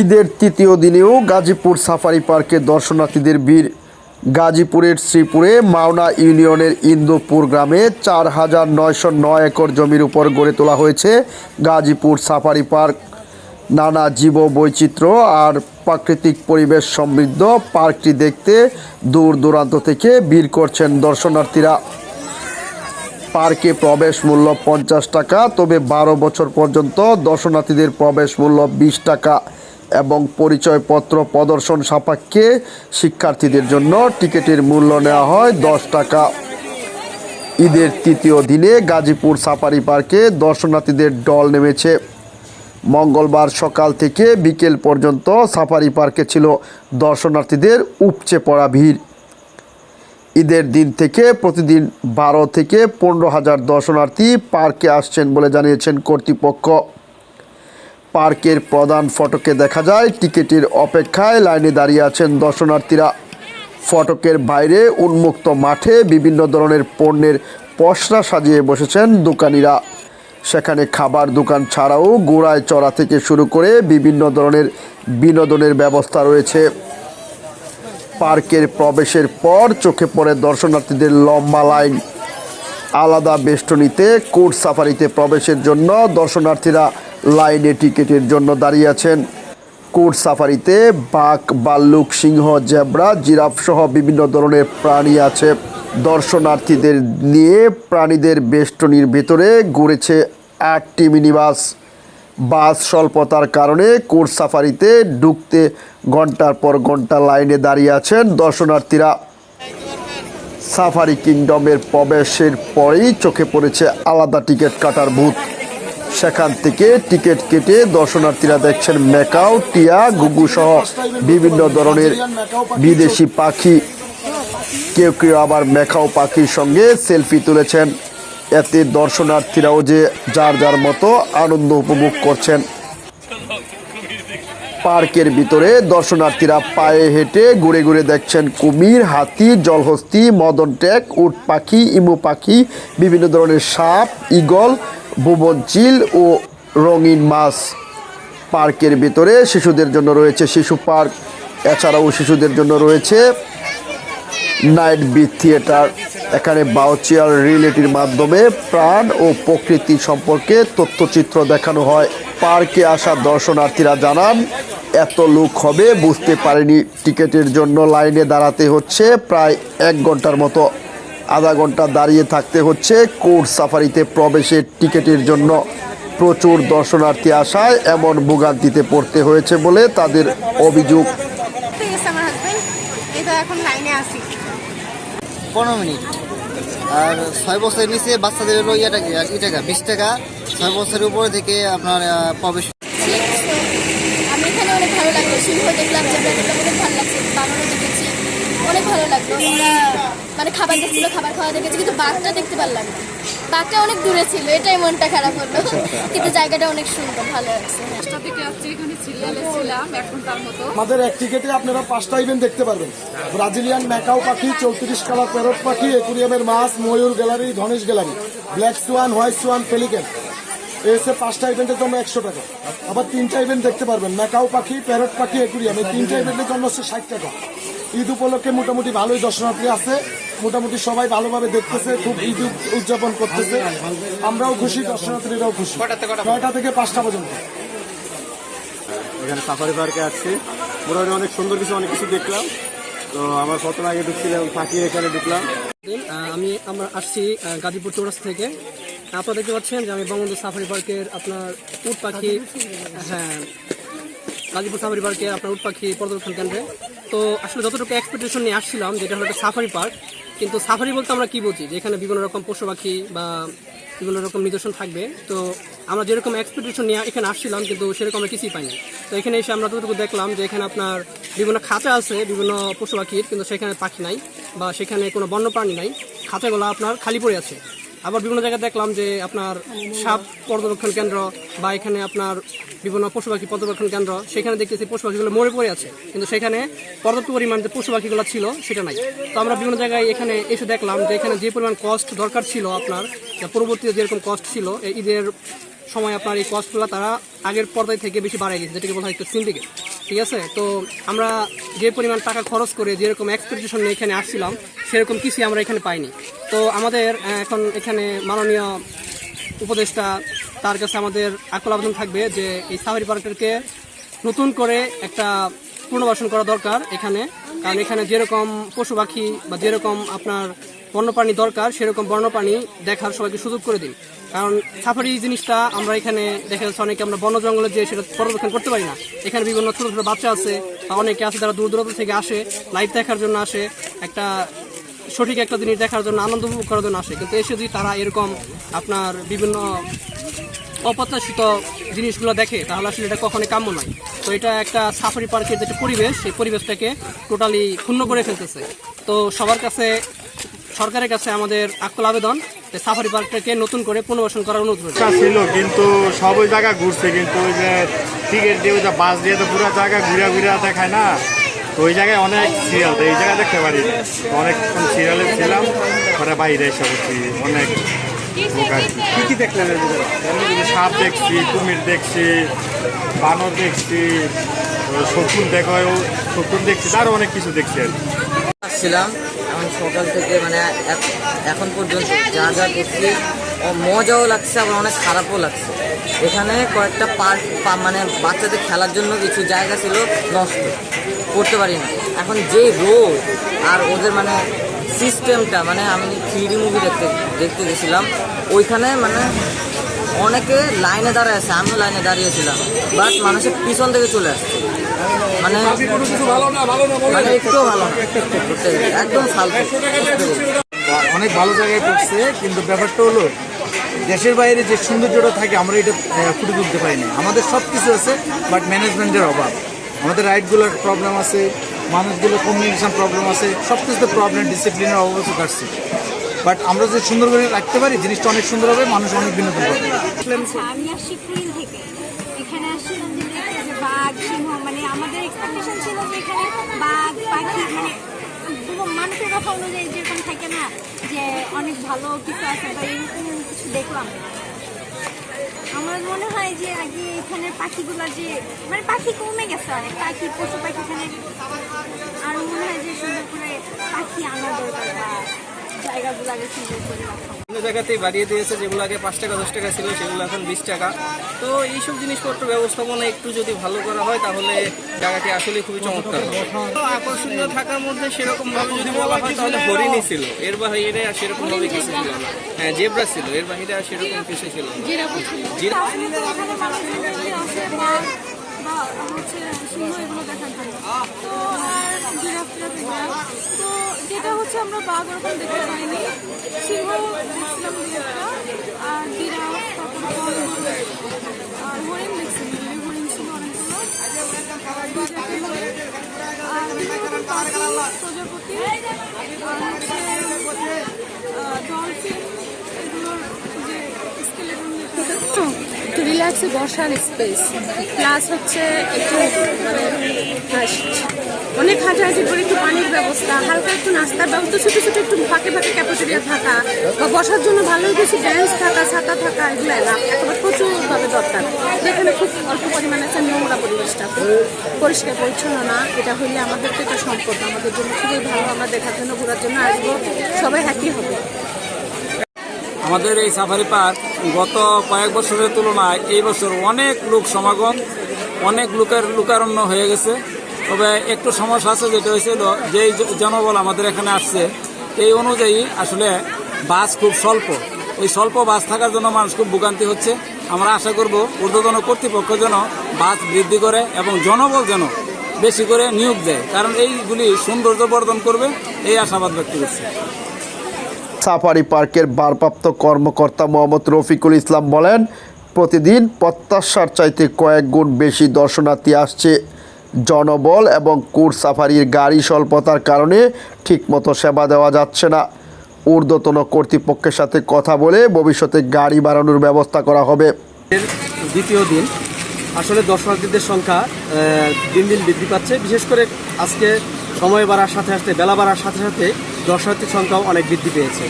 ঈদের তৃতীয় দিনেও গাজীপুর সাফারি পার্কে দর্শনার্থীদের ভিড়। গাজীপুরের শ্রীপুরে মাওনা ইউনিয়নের ইন্দুপুর গ্রামে চার হাজার নয়শো নয় একর জমির উপর গড়ে তোলা হয়েছে গাজীপুর সাফারি পার্ক। নানা জীব বৈচিত্র্য আর প্রাকৃতিক পরিবেশ সমৃদ্ধ পার্কটি দেখতে দূর দূরান্ত থেকে ভিড় করছেন দর্শনার্থীরা। পার্কে প্রবেশ মূল্য পঞ্চাশ টাকা, তবে বারো বছর পর্যন্ত দর্শনার্থীদের প্রবেশ মূল্য বিশ টাকা। এবং পরিচয়পত্র প্রদর্শন সাপেক্ষে শিক্ষার্থীদের জন্য টিকিটের মূল্য নেওয়া হয় দশ টাকা। ঈদের তৃতীয় দিনে গাজীপুর সাফারি পার্কে দর্শনার্থীদের দল নেমেছে। মঙ্গলবার সকাল থেকে বিকেল পর্যন্ত সাফারি পার্কে ছিল দর্শনার্থীদের উপচে পড়া ভিড়। ঈদের দিন থেকে প্রতিদিন বারো থেকে পনেরো হাজার দর্শনার্থী পার্কে আসছেন বলে জানিয়েছেন কর্তৃপক্ষ। পার্কের প্রধান ফটকে দেখা যায়, টিকিটের অপেক্ষায় লাইনে দাঁড়িয়ে আছেন দর্শনার্থীরা। ফটকের বাইরে উন্মুক্ত মাঠে বিভিন্ন ধরনের পণ্যের পসরা সাজিয়ে বসেছেন দোকানিরা। সেখানে খাবার দোকান ছাড়াও গোড়ায় চড়া থেকে শুরু করে বিভিন্ন ধরনের বিনোদনের ব্যবস্থা রয়েছে। পার্কের প্রবেশের পর চোখে পড়ে দর্শনার্থীদের লম্বা লাইন। আলাদা বেষ্টনীতে কোর্ট সাফারিতে প্রবেশের জন্য দর্শনার্থীরা লাইনে টিকিটের জন্য দাঁড়িয়ে আছেন কোর্ট সাফারিতে বাঘ, বাল্লুক, সিংহ, জেব্রা, জিরাফ সহ বিভিন্ন ধরনের প্রাণী আছে। দর্শনার্থীদের নিয়ে প্রাণীদের বেষ্টনীর ভেতরে ঘুরেছে আটটি মিনিবাস। বাস স্বল্পতার কারণে কোর্ট সাফারিতে ঢুকতে ঘণ্টার পর ঘণ্টা লাইনে দাঁড়িয়ে আছেন দর্শনার্থীরা। সাফারি কিংডমের প্রবেশের পরেই চোখে পড়েছে আলাদা টিকিট কাটার বুথ সেখান থেকে টিকিট কেটে দর্শনার্থীরা দেখছেন মেকাও টিয়া, গুগু সহ বিভিন্ন ধরনের বিদেশি পাখি। কেউ কেউ আবার মেকাও পাখির সঙ্গে সেলফি তুলেছেন। এতে দর্শনার্থীরাও যে যার যার মতো আনন্দ উপভোগ করছেন। পার্কের ভিতরে দর্শনার্থীরা পায়ে হেঁটে ঘুরে ঘুরে দেখছেন কুমির, হাতি, জলহস্তি, মদন ট্যাক উট পাখি, ইমু পাখি, বিভিন্ন ধরনের সাপ, ঈগল ভুবন চিল ও রঙিন মাছ পার্কের ভিতরে শিশুদের জন্য রয়েছে শিশু পার্ক, এছাড়াও শিশুদের জন্য রয়েছে নাইট বিথ থিয়েটার। এখানে বাউচিয়ার রিলেটির মাধ্যমে প্রাণ ও প্রকৃতি সম্পর্কে তথ্যচিত্র দেখানো হয়। পার্কে আসা দর্শনার্থীরা জানান, এত লোক হবে, বুঝতে পারেনি। টিকিটের জন্য লাইনে দাঁড়াতে হচ্ছে প্রায় এক ঘণ্টার মতো। আধা ঘণ্টা দাঁড়িয়ে থাকতে হচ্ছে। কোর্ট সাফারিতে প্রবেশের টিকিটের জন্য প্রচুর দর্শনার্থী আসায় এমন ভোগান্তিতে পড়তে হয়েছে বলে তাদের অভিযোগ। পনেরো মিনিট। আর ছয় বছরের নিচে বাচ্চাদের হলো ইয়ে টাকা ই টাকা বিশ টাকা ছয় বছরের উপরে থেকে আপনার প্রবেশ আমি এখানে অনেক ভালো লাগল। সিংহ দেখলাম ভালো লাগছে বানরও দেখেছি। অনেক ভালো লাগল। মানে খাবার দেখছিল খাবার খাওয়া দেখেছি কিন্তু বাঘটা দেখতে পারলাম না। বাঘটা অনেক দূরে ছিল এটাই মনটা খারাপ হলো। কিন্তু জায়গাটা অনেক সুন্দর ভালো লাগছে। পাঁচটা এখানে সিরিয়ালে ছিলাম এক ঘণ্টার মতো। আমাদের এক টিকেটে আপনারা পাঁচটা ইভেন্ট দেখতে পারবেন। ব্রাজিলিয়ান ম্যাকাও পাখি চৌত্রিশ কালার প্যারট পাখি একুরিয়ামের মাছ ময়ূর গ্যালারি ধনেশ gallery black swan white swan pelican এসে পাঁচটা ইভেন্টের জন্য একশো টাকা। আবার তিনটা ইভেন্ট দেখতে পারবেন। ম্যাকাও পাখি প্যারট পাখি একুরিয়াম। এই তিনটা ইভেন্টের জন্য হচ্ছে ষাট টাকা। ঈদ উপলক্ষে মোটামুটি ভালোই দর্শনার্থী আছে। মোটামুটি সবাই ভালোভাবে দেখতেছে খুব ঈদ উদযাপন করতেছে। আমরাও খুশি দর্শনার্থীরাও খুশি। নয়টা থেকে পাঁচটা পর্যন্ত। এখানে সাফারি পার্কে আসছি মোটামুটি অনেক সুন্দর কিছু অনেক কিছু দেখলাম। তো আমার প্রথম আগে ঢুকছিলাম পাখি এখানে ঢুকলাম। আমি আমরা আসছি গাজীপুর চৌরাস্তা থেকে। আপনারা দেখতে পাচ্ছেন যে আমি বঙ্গবন্ধু সাফারি পার্কের আপনার উট পাখি হ্যাঁ গাজীপুর সাফারি পার্কে আপনার উট পাখি পর্যবেক্ষণ কেন্দ্রে। তো আসলে যতটুকু এক্সপেকটেশন নিয়ে আসছিলাম, যেটা হলো সাফারি পার্ক কিন্তু সাফারি বলতে আমরা কি বুঝি? যে এখানে বিভিন্ন রকম পশু পাখি বা বিভিন্ন রকম নিদর্শন থাকবে। তো আমরা যেরকম এক্সপেকটেশন নিয়ে এখানে আসছিলাম, কিন্তু সেরকম আমরা কিছুই পাইনি। তো এখানে এসে আমরা যতটুকু দেখলাম যে এখানে আপনার বিভিন্ন খাঁচা আছে, বিভিন্ন পশু পাখির, কিন্তু সেখানে পাখি নাই বা সেখানে কোনো বন্যপ্রাণী নাই। খাঁচাগুলো আপনার খালি পড়ে আছে। আবার বিভিন্ন জায়গায় দেখলাম যে আপনার সাপ পর্যবেক্ষণ কেন্দ্র বা এখানে আপনার বিভিন্ন পশু পাখি পর্যবেক্ষণ কেন্দ্র, সেখানে দেখতেছি পশু পাখিগুলো মরে পড়ে আছে। কিন্তু সেখানে পর্যাপ্ত পরিমাণ যে পশু পাখিগুলো ছিল, সেটা নাই। তো আমরা বিভিন্ন জায়গায় এখানে এসে দেখলাম যে এখানে যে পরিমাণ কস্ট দরকার ছিল আপনার পরবর্তীতে যেরকম কস্ট ছিল, এই ঈদের সময় আপনার এই কস্টগুলো তারা আগের পর্দায় থেকে বেশি বাড়ায় গেছে, যেটাকে বলা হয় একটা সিন্ডিকেট ঠিক আছে? তো আমরা যে পরিমাণ টাকা খরচ করে যেরকম এক্সপেকটেশন নিয়ে এখানে আসছিলাম, সেরকম কিছুই আমরা এখানে পাইনি। তো আমাদের এখন এখানে মাননীয় উপদেষ্টা, তার কাছে আমাদের আকল আবেদন থাকবে যে এই সাফারি পার্কটাকে নতুন করে একটা পুনর্বাসন করা দরকার এখানে। কারণ এখানে যেরকম পশু পাখি বা যেরকম আপনার বন্যপ্রাণী দরকার, সেরকম বন্যপ্রাণী দেখার সবাইকে সুযোগ করে দিন। কারণ সাফারি জিনিসটা আমরা এখানে দেখা যাচ্ছে অনেকে আমরা বন জঙ্গলে যে সেটা পর্যবেক্ষণ করতে পারি না। এখানে বিভিন্ন ছোটো ছোটো বাচ্চা আছে বা অনেকে আছে যারা দূর দূরান্ত থেকে আসে লাইভ দেখার জন্য আসে, একটা সঠিক একটা জিনিস দেখার জন্য, আনন্দ উপভোগ করার জন্য আসে। কিন্তু এসে যদি তারা এরকম আপনার বিভিন্ন অপ্রত্যাশিত জিনিসগুলো দেখে, তাহলে আসলে এটা কখনোই কাম্য নয়। তো এটা একটা সাফারি পার্কের যেটা পরিবেশ, সেই পরিবেশটাকে টোটালি ক্ষুণ্ণ করে ফেলতেছে। তো সবার কাছে, সরকারের কাছে আমাদের আকুল আবেদন সাফারি পার্কটাকে নতুন করে পুনর্বাসন করার অনুরোধ ছিল কিন্তু সব ওই জায়গা ঘুরছে কিন্তু ওই যে টিকিট দিয়ে ওই যে বাস দিয়ে তো পুরো জায়গা ঘুরে ঘুরে দেখায় না তো ওই জায়গায় অনেক সিরিয়াল তো এই জায়গায় দেখতে পারি অনেকক্ষণ সিরিয়ালে ছিলাম পরে বাইরে এসে অনেক কি। কি দেখলেন সাপ দেখছি কুমির দেখছি বানর দেখছি শকুন দেখায় শকুন দেখছি আরও অনেক কিছু দেখছি আর কি। এখন সকাল থেকে মানে এখ- এখন পর্যন্ত যা যা ও মজাও লাগছে, আবার অনেক খারাপও লাগছে। এখানে কয়েকটা পার্ক মানে বাচ্চাদের খেলার জন্য কিছু জায়গা ছিল নষ্ট, করতে পারি না এখন যে রোড আর ওদের মানে সিস্টেমটা মানে আমি থ্রি মুভি দেখতে দেখতে গেছিলাম, ওইখানে মানে অনেকে লাইনে দাঁড়ায় আছে, আমিও লাইনে দাঁড়িয়েছিলাম, বাট মানুষের পিছন থেকে চলে আসছে। মানে মানে একটু ভালো না। বুঝতে পেরেছি? একদম? অনেক ভালো জায়গায় করছে কিন্তু ব্যাপারটা হলো দেশের বাইরে যে সৌন্দর্যটা থাকে আমরা এটা ফুটে তুলতে পারি না। আমাদের সব কিছু আছে বাট ম্যানেজমেন্টের অভাব। আমাদের রাইটগুলোর প্রবলেম আছে মানুষগুলোর কমিউনিকেশন প্রবলেম আছে সব কিছুতে প্রবলেম ডিসিপ্লিনের অভাব আছে কাটছে বাট আমরা যে সুন্দর করে রাখতে পারি জিনিসটা অনেক সুন্দর হবে মানুষ অনেক বিনোদন পাবে। এক্সপেকটেশন ছিল যে এখানে বাঘ, পাখি মানে মানুষের কথা অনুযায়ী যেরকম থাকে না, যে অনেক ভালো কিছু আছে বা এরকম কিছু দেখলাম। আমার মনে হয় যে আগে এখানে পাখিগুলো যে মানে পাখি কমে গেছে অনেক, পাখি, পশু পাখি এখানে আর মনে হয় যে সুন্দর করে পাখি আনা দরকার বা জায়গাগুলো আগে সুন্দর করে রাখা। অন্য জায়গাতেই বাড়িয়ে দিয়েছে যেগুলো আগে পাঁচ টাকা দশ টাকা ছিল সেগুলো এখন বিশ টাকা। তো এইসব জিনিসপত্র ব্যবস্থাপনা একটু যদি ভালো করা হয় তাহলে জায়গাটি আসলে খুবই চমৎকার আকর্ষণীয় থাকার মধ্যে সেরকম ভাবে যদি বলা হয় তাহলে হরিণই ছিল। এর বাইরে আর সেরকম ভাবে কিছু ছিল না। হ্যাঁ জেব্রা ছিল। এর বাইরে আর সেরকম কিছু ছিল না। হচ্ছে সিংহ এগুলো দেখা যায় তো আর যেটা হচ্ছে আমরা বাঘ ওরকম দেখতে পাইনি। সিংহ দেখছিলাম একটা আর জিরাফ আর হরিণ দেখছিলাম। হরিণ ছিল অনেকগুলো। আর প্রজাপতি, আর হচ্ছে ডলফিন, এগুলোর যে স্কেলেটন একটু রিল্যাক্সে বসার স্পেস প্লাস হচ্ছে একটু মানে অনেক হাঁটাহাঁটি করে একটু পানির ব্যবস্থা, হালকা একটু নাস্তার ব্যবস্থা, ছোটো ছোটো একটু ফাঁকে ফাঁকে ক্যাপাটেরিয়া থাকা বা বসার জন্য ভালো কিছু ব্যাঞ্চ থাকা, ছাতা থাকা, এগুলো না একেবারে প্রচুরভাবে দরকার। যেখানে খুব অল্প পরিমাণে আছে নোংরা পরিবেশটা। পরিষ্কার, পরিচ্ছন্ন না, এটা হইলে আমাদের তো এটা সম্পদ। আমাদের জন্য খুবই ভালো, আমরা দেখার জন্য, ঘোরার জন্য আসব। সবাই হ্যাপি হবে। আমাদের এই সাফারি পার্ক গত কয়েক বছরের তুলনায় এই বছর অনেক লোক সমাগম, অনেক লোকের লোকারণ্য হয়ে গেছে। তবে একটু সমস্যা আছে যেটা হয়েছিল, যেই জনবল আমাদের এখানে আসছে, এই অনুযায়ী আসলে বাস খুব স্বল্প। ওই স্বল্প বাস থাকার জন্য মানুষ খুব ভোগান্তি হচ্ছে। আমরা আশা করব ঊর্ধ্বতন কর্তৃপক্ষ যেন বাস বৃদ্ধি করে এবং জনবল যেন বেশি করে নিয়োগ দেয়। কারণ এইগুলি সৌন্দর্য বর্ধন করবে, এই আশাবাদ ব্যক্ত করছি। সাফারি পার্কের ভারপ্রাপ্ত কর্মকর্তা মোহাম্মদ রফিকুল ইসলাম বলেন, প্রতিদিন প্রত্যাশার চাইতে কয়েক গুণ বেশি দর্শনার্থী আসছে জনবল এবং কুর সাফারির গাড়ি স্বল্পতার কারণে ঠিকমতো সেবা দেওয়া যাচ্ছে না। ঊর্ধ্বতন কর্তৃপক্ষের সাথে কথা বলে ভবিষ্যতে গাড়ি বাড়ানোর ব্যবস্থা করা হবে। দ্বিতীয় দিন, আসলে দর্শনার্থীদের সংখ্যা দিন দিন বৃদ্ধি পাচ্ছে। বিশেষ করে আজকে সময় বাড়ার সাথে সাথে, বেলা বাড়ার সাথে সাথে দর্শনার্থীর সংখ্যাও অনেক বৃদ্ধি পেয়েছে।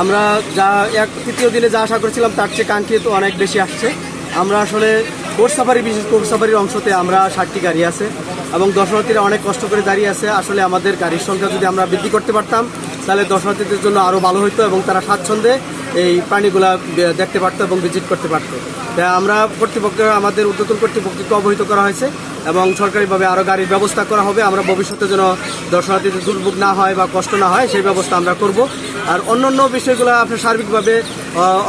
আমরা যা এক তৃতীয় দিনে যা আশা করেছিলাম তার চেয়ে কাঙ্ক্ষিত অনেক বেশি আসছে। আমরা আসলে কোর্স সাফারি, বিশেষ কোর্স সাফারির অংশতে আমরা ষাটটি গাড়ি আছে এবং দর্শনার্থীরা অনেক কষ্ট করে দাঁড়িয়ে আছে। আসলে আমাদের গাড়ির সংখ্যা যদি আমরা বৃদ্ধি করতে পারতাম, তাহলে দর্শনার্থীদের জন্য আরও ভালো হতো এবং তারা স্বাচ্ছন্দ্যে এই প্রাণীগুলা দেখতে পারতো এবং ভিজিট করতে পারতো। আমরা কর্তৃপক্ষ, আমাদের উদ্যোতন কর্তৃপক্ষকে অবহিত করা হয়েছে এবং সরকারিভাবে আরও গাড়ির ব্যবস্থা করা হবে। আমরা ভবিষ্যতে যেন দর্শনার্থীদের দুর্ভোগ না হয় বা কষ্ট না হয়, সেই ব্যবস্থা আমরা করব। আর অন্যান্য বিষয়গুলো আপনার সার্বিকভাবে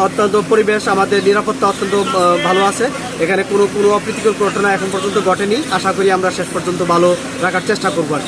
অত্যন্ত পরিবেশ, আমাদের নিরাপত্তা অত্যন্ত ভালো আছে। এখানে কোনো কোনো অপ্রীতিকর ঘটনা এখন পর্যন্ত ঘটেনি। আশা করি আমরা শেষ পর্যন্ত ভালো রাখার চেষ্টা করব আর।